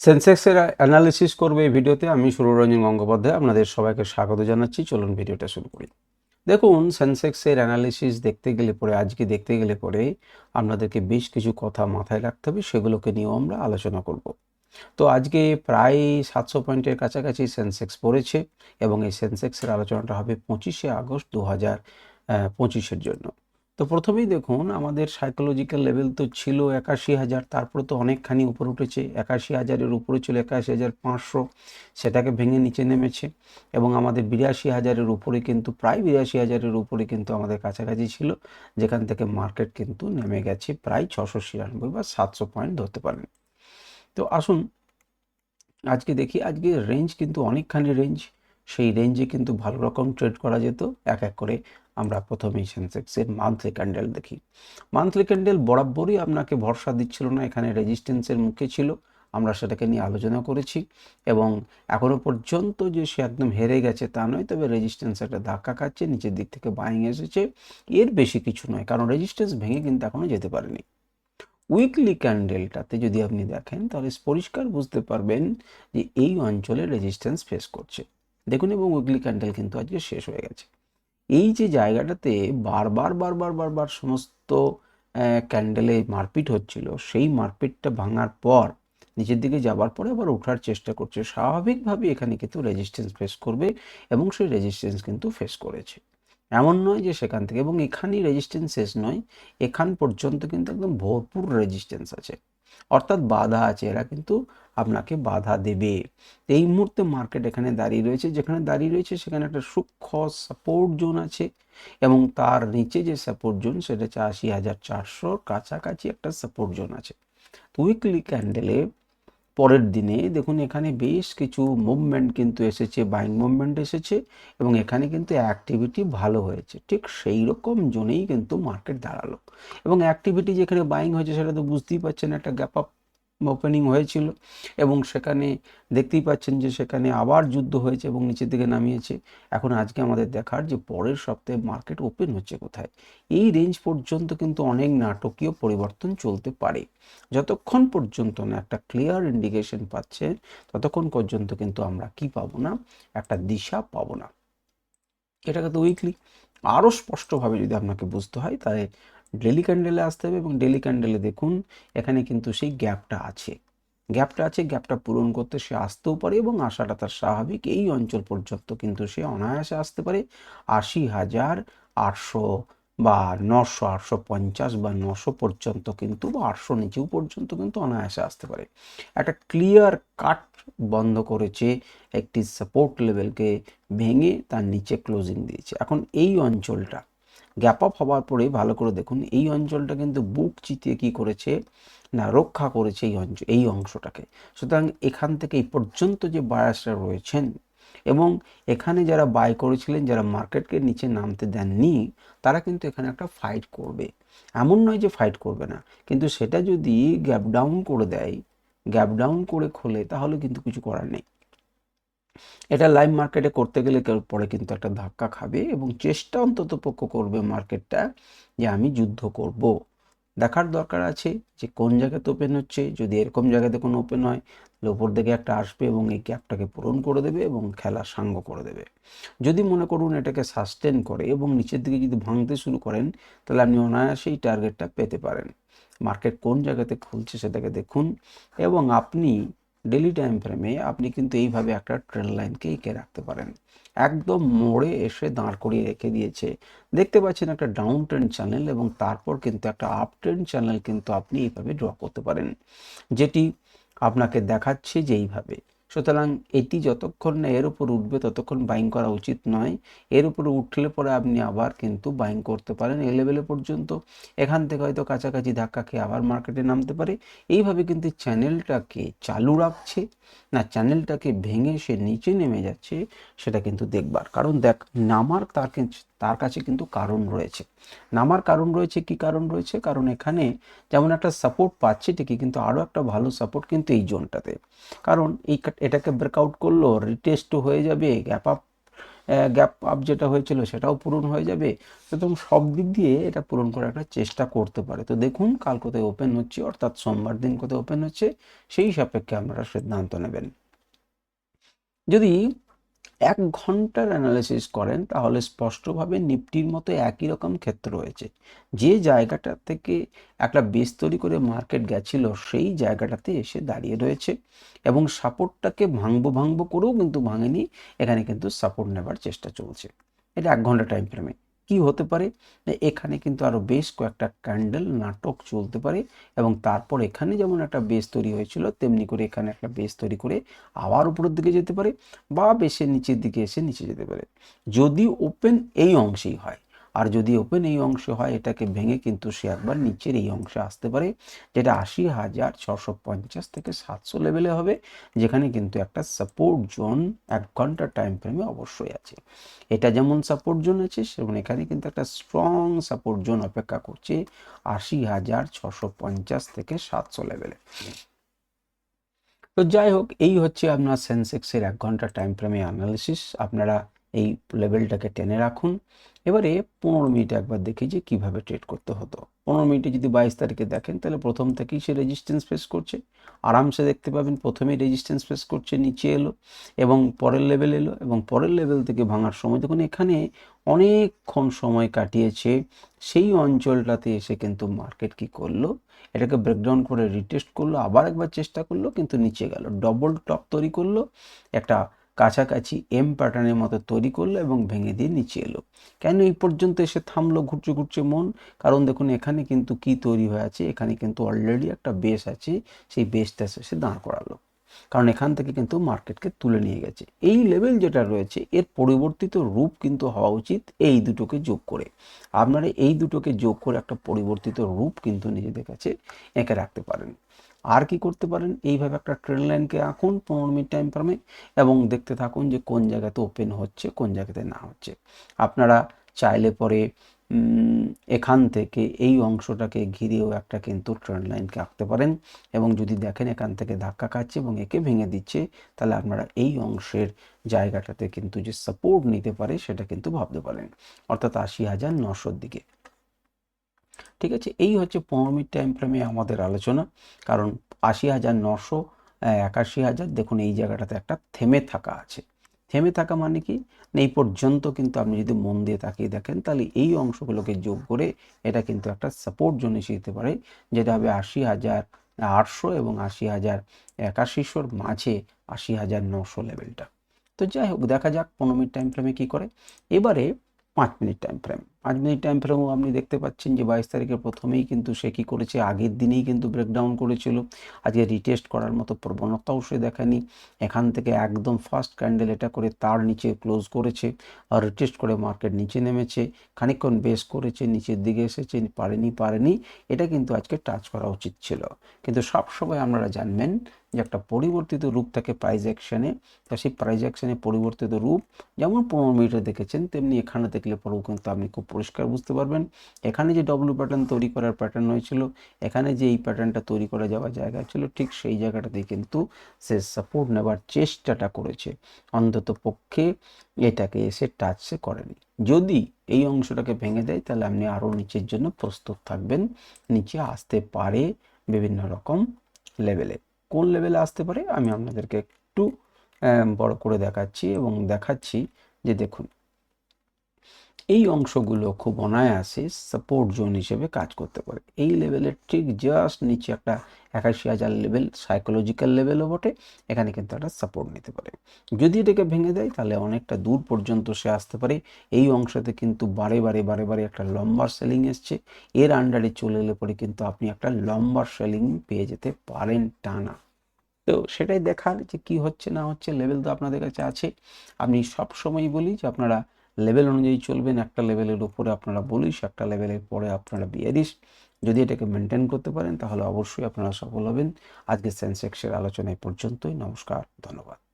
সেন্সেক্সের analysis করবে এই ভিডিওতে আমি সুররঞ্জন গঙ্গোপাধ্যায়, আপনাদের সবাইকে স্বাগত জানাচ্ছি। চলুন ভিডিওটা শুরু করি। দেখুন, সেন্সেক্সের অ্যানালিসিস দেখতে গেলে পরে, আজকে দেখতে গেলে পরে আপনাদেরকে বেশ কিছু কথা মাথায় রাখতে হবে, সেগুলোকে নিয়েও আমরা আলোচনা করব। তো আজকে প্রায় সাতশো পয়েন্টের কাছাকাছি সেন্সেক্স পড়েছে এবং এই সেন্সেক্সের আলোচনাটা হবে পঁচিশে আগস্ট দু হাজার পঁচিশের জন্য। তো প্রথমেই দেখুন, আমাদের সাইকোলজিক্যাল লেভেল তো ছিল একাশি হাজার, তারপরে তো অনেকখানি উপরে উঠেছে। একাশি হাজারের উপরে ছিল একাশি হাজার পাঁচশো, সেটাকে ভেঙে নিচে নেমেছে। এবং আমাদের বিরাশি হাজারের উপরে কিন্তু, প্রায় বিরাশি হাজারের উপরে কিন্তু আমাদের কাছাকাছি ছিল, যেখান থেকে মার্কেট কিন্তু নেমে গেছে প্রায় ছশো ছিয়ানব্বই বা সাতশো পয়েন্ট ধরতে পারেন। তো আসুন, আজকে দেখি, আজকে রেঞ্জ কিন্তু অনেকখানি রেঞ্জ সেই রেঞ্জে কিন্তু ভালো রকম ট্রেড করা যেত, এক এক করে আমরা প্রথমেই সেন্সেক্সের মান্থলি ক্যান্ডেল দেখি। মান্থলি ক্যান্ডেল বরাবরই আপনাকে ভরসা দিচ্ছিল না, এখানে রেজিস্ট্যান্সের মুখে ছিল। আমরা সেটাকে নিয়ে আলোচনা করেছি এবং এখনও পর্যন্ত যে সে একদম হেরে গেছে তা নয়, তবে রেজিস্ট্যান্স একটা ধাক্কা খাচ্ছে, নিচের দিক থেকে বাইং এসেছে। এর বেশি কিছু নয়, কারণ রেজিস্ট্যান্স ভেঙে কিন্তু এখনও যেতে পারেনি। উইকলি ক্যান্ডেলটাতে যদি আপনি দেখেন, তাহলে পরিষ্কার বুঝতে পারবেন যে এই অঞ্চলে রেজিস্ট্যান্স ফেস করছে। দেখুন, এবং উইকলি ক্যান্ডেল কিন্তু আজকে শেষ হয়ে গেছে। এই যে জায়গাটাতে বারবার বারবার বারবার সমস্ত ক্যান্ডেলে মারপিট হচ্ছিল, সেই মারপিটটা ভাঙার পর নিচের দিকে যাবার পরে আবার ওঠার চেষ্টা করছে। স্বাভাবিকভাবে এখানে কিন্তু রেজিস্ট্যান্স ফেস করবে এবং সেই রেজিস্ট্যান্স কিন্তু ফেস করেছে। এমন নয় যে সেখান থেকে, এবং এখানেই রেজিস্ট্যান্স শেষ নয়, এখান পর্যন্ত কিন্তু একদম ভরপুর রেজিস্ট্যান্স আছে। অর্থাৎ বাধা আছে, এরা কিন্তু আপনাকে বাধা দেবে। এই মুহূর্তে মার্কেট এখানে দাঁড়িয়ে রয়েছে, যেখানে দাঁড়িয়ে রয়েছে সেখানে একটা সূক্ষ্ম সাপোর্ট জোন আছে এবং তার নিচে যে সাপোর্ট জোন সেটা হচ্ছে আশি হাজার চারশোর কাছাকাছি একটা সাপোর্ট জোন আছে। উইকলি ক্যান্ডেলে পরের দিনে, দেখুন এখানে বেশ কিছু মুভমেন্ট কিন্তু এসেছে বাইং মুভমেন্ট এসেছে এবং এখানে কিন্তু অ্যাক্টিভিটি ভালো হয়েছে। ঠিক সেই রকম জোনেই কিন্তু মার্কেট দাঁড়াল। এবং অ্যাক্টিভিটি যেখানে বাইং হয়েছে সেটা তো বুঝতেই পারছেন, একটা গ্যাপ আপ ওপেনিং হয়েছিল এবং সেখানে দেখতেই পাচ্ছেন যে সেখানে আবার যুদ্ধ হয়েছে এবং নিচের দিকে নামিয়েছে। এখন আজকে আমাদের দেখার যে পরের সপ্তাহে মার্কেট ওপেন হচ্ছে কোথায়, এই রেঞ্জ পর্যন্ত কিন্তু অনেক নাটকীয় পরিবর্তন চলতে পারে। যতক্ষণ পর্যন্ত না একটা ক্লিয়ার ইন্ডিকেশন পাচ্ছে ততক্ষণ পর্যন্ত কিন্তু আমরা কি পাবো না? একটা দিশা পাবো না। এটাকে তো উইকলি আরও স্পষ্টভাবে যদি আপনাকে বুঝতে হয়, তাহলে ডেলি ক্যান্ডেলে আসতে হবে এবং ডেলি ক্যান্ডেলে দেখুন এখানে কিন্তু সেই গ্যাপটা আছে। গ্যাপটা আছে, গ্যাপটা পূরণ করতে সে আসতেও পারে এবং আসাটা তার স্বাভাবিক এই অঞ্চল পর্যন্ত কিন্তু সে অনায়াসে আসতে পারে। আশি হাজার আটশো বা নশো, আটশো পঞ্চাশ বা নশো পর্যন্ত কিন্তু বা আটশো নিচেও পর্যন্ত কিন্তু অনায়াসে আসতে পারে। একটা ক্লিয়ার কাট বন্ধ করেছে, একটি সাপোর্ট লেভেলকে ভেঙে তার নিচে ক্লোজিং দিয়েছে। এখন এই অঞ্চলটা গ্যাপ আপ হওয়ার পরে ভালো করে দেখুন, এই অঞ্চলটা কিন্তু বুক চিতিয়ে কি করেছে? না, রক্ষা করেছে এই অঞ্চল এই অংশটাকে। সুতরাং এখান থেকে এই পর্যন্ত যে বায়াসরা রয়েছেন এবং এখানে যারা বাই করেছিলেন, যারা মার্কেটকে নিচে নামতে দেননি, তারা কিন্তু এখানে একটা ফাইট করবে। এমন নয় যে ফাইট করবে না, কিন্তু সেটা যদি গ্যাপ ডাউন করে দেয় গ্যাপ ডাউন করে খোলে, তাহলে কিন্তু কিছু করার নেই। এটা লাইভ মার্কেটে করতে গেলে কেউ পরে কিন্তু একটা ধাক্কা খাবে এবং চেষ্টা অন্তত পক্ষ করবে মার্কেটটা যে আমি যুদ্ধ করব। দেখার দরকার আছে যে কোন জায়গাতে ওপেন হচ্ছে। যদি এরকম জায়গাতে কোনো ওপেন হয়, তাহলে ওপর দিকে একটা আসবে এবং এই গ্যাপটাকে পূরণ করে দেবে এবং খেলা সাঙ্গ করে দেবে। যদি মনে করুন এটাকে সাস্টেন করে এবং নিচের দিকে যদি ভাঙতে শুরু করেন, তাহলে আপনি অনায়াসেই টার্গেটটা পেতে পারেন। মার্কেট কোন জায়গাতে খুলছে সেটাকে দেখুন এবং আপনি ডেলি টাইম ফ্রেমে আপনি কিন্তু এইভাবে একটা ট্রেন লাইনকে এঁকে রাখতে পারেন। একদম মোড়ে এসে দাঁড় করিয়ে রেখে দিয়েছে। দেখতে পাচ্ছেন একটা ডাউন ট্রেন চ্যানেল এবং তারপর কিন্তু একটা আপ ট্রেন্ড চ্যানেল কিন্তু আপনি এইভাবে ড্র করতে পারেন। যেটি আপনাকে দেখাচ্ছে যে এইভাবে। সুতরাং এটি যতক্ষণ না এর উপর উঠবে ততক্ষণ বাইং করা উচিত নয়। এর উপরে উঠলে পরে আপনি আবার কিন্তু বাইং করতে পারেন এই লেভেলে পর্যন্ত। এখান থেকে হয়তো কাছাকাছি ধাক্কা খেয়ে আবার মার্কেটে নামতে পারে। এইভাবে কিন্তু চ্যানেলটাকে চালু রাখছে। না চ্যানেলটাকে ভেঙে সে নিচে নেমে যাচ্ছে, সেটা কিন্তু দেখবার। কারণ দেখ, নামার তার তার কাছে কিন্তু কারণ রয়েছে। নামার কারণ রয়েছে, কি কারণ রয়েছে? কারণ এখানে যেমন একটা সাপোর্ট পাচ্ছে, ঠিকই, কিন্তু আরও একটা ভালো সাপোর্ট কিন্তু এই জোনটাতে। কারণ এই এটাকে ব্রেকআউট করল রিটেস্ট হয়ে যাবে গ্যাপ আপ গ্যাপ আপ যেটা হয়েছিল সেটাও পূরণ হয়ে যাবে। সুতরাং সব দিক দিয়ে এটা পূরণ করার একটা চেষ্টা করতে পারে। তো দেখুন, কাল কোথায় ওপেন হচ্ছে, অর্থাৎ সোমবার দিন কোথায় ওপেন হচ্ছে, সেই সাপেক্ষে আপনারা সিদ্ধান্ত নেবেন। যদি এক ঘণ্টার অ্যানালিসিস করেন, তাহলে স্পষ্টভাবে নিফটির মতো একই রকম ক্ষেত্র রয়েছে। যে জায়গাটা থেকে একটা বেস তৈরি করে মার্কেট গেছিল, সেই জায়গাটাতে এসে দাঁড়িয়ে রয়েছে এবং সাপোর্টটাকে ভাঙবো ভাঙবো করেও কিন্তু ভাঙেনি, এখানে কিন্তু সাপোর্ট নেবার চেষ্টা চলছে। এটা এক ঘণ্টা টাইম ফ্রেমে কি হতে পারে? এখানে কিন্তু আরও বেশ কয়েকটা ক্যান্ডেল নাটক চলতে পারে এবং তারপর এখানে যেমন একটা বেস তৈরি হয়েছিল, তেমনি করে এখানে একটা বেস তৈরি করে আবার উপরের দিকে যেতে পারে বা বেশের নিচের দিকে এসে নিচে যেতে পারে। যদি ওপেন এই অংশেই হয় আর যদি ওপেন এই অংশে হয়, এটাকে ভেঙে কিন্তু সে একবার নিচের এই অংশে আসতে পারে, যেটা আশি হাজার ছশো পঞ্চাশ থেকে সাতশো লেভেলে হবে, যেখানে কিন্তু একটা সাপোর্ট জোন এক ঘণ্টার টাইম ফ্রেমে অবশ্যই আছে। এটা যেমন সাপোর্ট জোন আছে, সেমন এখানে কিন্তু একটা স্ট্রং সাপোর্ট জোন অপেক্ষা করছে আশি হাজার ছশো পঞ্চাশ থেকে সাতশো লেভেলে তো যাই হোক, এই হচ্ছে আপনার সেন্সেক্সের এক ঘণ্টা টাইম ফ্রেমে অ্যানালিসিস আপনারা এই লেভেলটাকে টেনে রাখুন। এবারে পনেরো মিনিট একবার দেখি যে কীভাবে ট্রেড করতে হতো। পনেরো মিনিটে যদি বাইশ তারিখে দেখেন, তাহলে প্রথম থেকেই সে রেজিস্ট্যান্স ফেস করছে। আরামসে দেখতে পাবেন প্রথমেই রেজিস্ট্যান্স ফেস করছে, নিচে এলো এবং পরের লেভেল এলো এবং পরের লেভেল থেকে ভাঙার সময় দেখুন এখানে অনেকক্ষণ সময় কাটিয়েছে। সেই অঞ্চলটাতে এসে কিন্তু মার্কেট কি করল? এটাকে ব্রেকডাউন করে রিটেস্ট করল, আবার একবার চেষ্টা করল, কিন্তু নিচে গেল। ডবল টপ তৈরি করল, একটা কাছাকাছি এম প্যাটার্নের মতো তৈরি করল এবং ভেঙে দিয়ে নিচে এলো। কেন এই পর্যন্ত এসে থামলো ঘুরছে ঘুরছে মন? কারণ দেখুন, এখানে কিন্তু কি তৈরি হয়ে আছে? এখানে কিন্তু অলরেডি একটা বেস আছে, সেই বেসটা এসে দাঁড় করালো। কারণ এখান থেকে কিন্তু মার্কেটকে তুলে নিয়ে গেছে। এই লেভেল যেটা রয়েছে, এর পরিবর্তিত রূপ কিন্তু হওয়া উচিত এই দুটোকে যোগ করে। আপনারা এই দুটোকে যোগ করে একটা পরিবর্তিত রূপ কিন্তু নিজেদের কাছে এঁকে রাখতে পারেন। আর কি করতে পারেন? এইভাবে একটা ট্রেন লাইনকে আঁকুন, পনেরো মিনিট টাইম ফ্রেমে এবং দেখতে থাকুন যে কোন জায়গাতে ওপেন হচ্ছে, কোন জায়গাতে না হচ্ছে। আপনারা চাইলে পরে এখান থেকে এই অংশটাকে ঘিরেও একটা কিন্তু ট্রেন লাইনকে আঁকতে পারেন এবং যদি দেখেন এখান থেকে ধাক্কা খাচ্ছে এবং একে ভেঙে দিচ্ছে, তাহলে আপনারা এই অংশের জায়গাটাতে কিন্তু যে সাপোর্ট নিতে পারে, সেটা কিন্তু ভাবতে পারেন। অর্থাৎ আশি হাজার নশোর দিকে। ঠিক আছে? এই হচ্ছে পনেরো মিনিট টাইম ফ্রেমে আমাদের আলোচনা। কারণ আশি হাজার নশো একাশি হাজার, দেখুন এই জায়গাটাতে একটা থেমে থাকা আছে। থেমে থাকা মানে কি? এই পর্যন্ত কিন্তু আপনি যদি মন দিয়ে তাকিয়ে দেখেন, তাহলে এই অংশগুলোকে যোগ করে এটা কিন্তু একটা সাপোর্ট জোন এসে দিতে পারে, যেটা হবে আশি হাজার আটশো এবং আশি হাজার একাশিশোর মাঝে আশি হাজার নশো লেভেলটা তো যাই হোক, দেখা যাক পনেরো মিনিট টাইম ফ্রেমে কী করে। এবারে পাঁচ মিনিট টাইম ফ্রেম পাঁচ মিনিট টাইম ফ্রেমও আপনি দেখতে পাচ্ছেন যে বাইশ তারিখের প্রথমেই কিন্তু সে কী করেছে, আগের দিনেই কিন্তু ব্রেকডাউন করেছিল। আজকে রিটেস্ট করার মতো প্রবণতাও সে দেখেনি। এখান থেকে একদম ফার্স্ট ক্যান্ডেল এটা করে তার নিচে ক্লোজ করেছে আর রিটেস্ট করে মার্কেট নিচে নেমেছে। খানিকক্ষণ বেস করেছে, নিচের দিকে এসেছে, পারেনি পারেনি। এটা কিন্তু আজকে টাচ করা উচিত ছিল। কিন্তু সবসময় আপনারা জানবেন যে একটা পরিবর্তিত রূপ থাকে প্রাইজ অ্যাকশানে তা সেই প্রাইজ অ্যাকশানে পরিবর্তিত রূপ যেমন পনেরো মিনিটে দেখেছেন, তেমনি এখানে দেখলে পরেও কিন্তু আপনি খুব পরিষ্কার বুঝতে পারবেন। এখানে যে ডব্লু প্যাটার্ন তৈরি করার প্যাটার্ন হয়েছিল, এখানে যে এই প্যাটার্নটা তৈরি করা যাওয়ার জায়গা ছিল, ঠিক সেই জায়গাটাতেই কিন্তু সে সাপোর্ট নেবার চেষ্টাটা করেছে। অন্তত পক্ষে এটাকে এসে টাচ করেনি। যদি এই অংশটাকে ভেঙে দেয়, তাহলে আপনি আরও নিচের জন্য প্রস্তুত থাকবেন। নিচে আসতে পারে বিভিন্ন রকম লেভেলে কোন লেভেলে আসতে পারে আমি আপনাদেরকে একটু বড় করে দেখাচ্ছি এবং দেখাচ্ছি যে দেখুন। এই অংশগুলো খুব অনায়াসে সাপোর্ট জোন হিসেবে কাজ করতে পারে। এই লেভেলের ঠিক জাস্ট নিচে একটা একাশি হাজার লেভেল সাইকোলজিক্যাল লেভেলও বটে, এখানে কিন্তু একটা সাপোর্ট নিতে পারে। যদি এটাকে ভেঙে দেয়, তাহলে অনেকটা দূর পর্যন্ত সে আসতে পারে। এই অংশতে কিন্তু বারে বারে বারে বারে একটা লম্বার সেলিং এসছে। এর আন্ডারে চলে এলে পরে কিন্তু আপনি একটা লম্বার সেলিং পেয়ে যেতে পারেন টানা। তো সেটাই দেখার যে কি হচ্ছে না হচ্ছে লেভেল তো আপনাদের কাছে আছে। আমি সব সময় বলি যে আপনারা লেভেল অনুযায়ী চলবেন, একটা লেভেলের উপরে আপনারা বলিস একটা লেভেলের পরে আপনারা বিয়ারিস যদি এটাকে মেনটেন করতে পারেন, তাহলে অবশ্যই আপনারা সফল হবেন। আজকে সেন্সেক্সের আলোচনায় পর্যন্তই। নমস্কার, ধন্যবাদ।